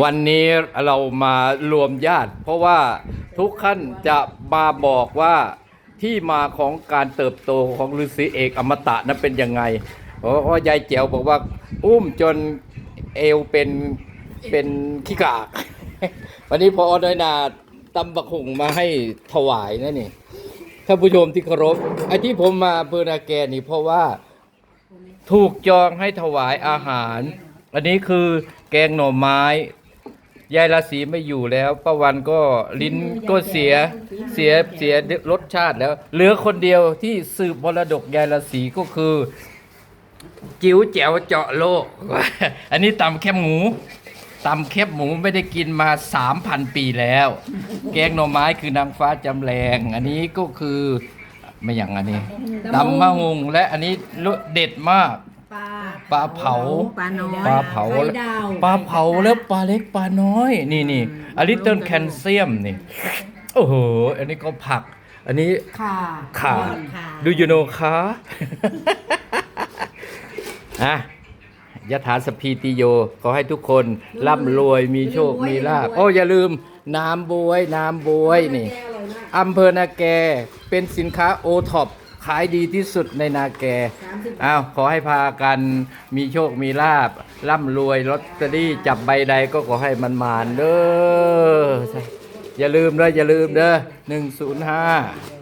วันนี้เรามารวมญาติ เพราะว่าทุกขั้นจะมาบอกว่าที่มาของการเติบโตของฤาษีเอกอมตะนั้นเป็นยังไงเพราะว่ายายแจ๋วบอกว่า อุ้มจนเอวเป็นเป็นขี้กาก วันนี้พอน้อยนาตำบักหุงมาให้ถวายนะนี่ท่านผู้ชมที่เคารพไอ้ที่ผมมาอำเภอนาแกนี่เพราะว่าถูกจองให้ถวายอาหาร อันนี้คือแกงหน่อไม้ ยายราศีไม่อยู่แล้วป้าวันก็ลิ้นก็เสียเสียเสียรสชาติแล้ว เหลือคนเดียวที่สืบมรดกยายราศีก็คือ จิ๋วแจ๋วเจาะโลก อันนี้ตำแคบหมูตำแคบหมูไม่ได้กินมาสามพันปีแล้ว แกงหน่อไม้คือนางฟ้าจำแรง อันนี้ก็คือไม่อย่างอันนี้ตำมะฮุงและอันนี้เด็ดมาก ปลาปลาเผา ปลาน้อยปลาเผา ไข่ดาวปลาเผาแล้วปลาเล็กปลาน้อย นี่นี่อลิตเติ้ลแคลเซียมนี่โอ้โหอันนี้ก็ผัก อันนี้ข่าข่าข่าดูยูโนคาอะยะถาสพพีติโยขอให้ทุกคนร่ำรวยมีโชคมีลาภโอ้อย่าลืมน้ำบวย น้ำบวยนี่อำเภอนาแกเป็นสินค้าโอท็อป ขายดีที่สุดในนาแกอ้าวขอให้พากันมีโชคมีลาบร่ำรวยลอตเตอรี่จับใบใดก็ขอให้มันมานเด้ออย่าลืมเด้ออย่าลืมเด้อหนึ่งศูนย์ห้าเ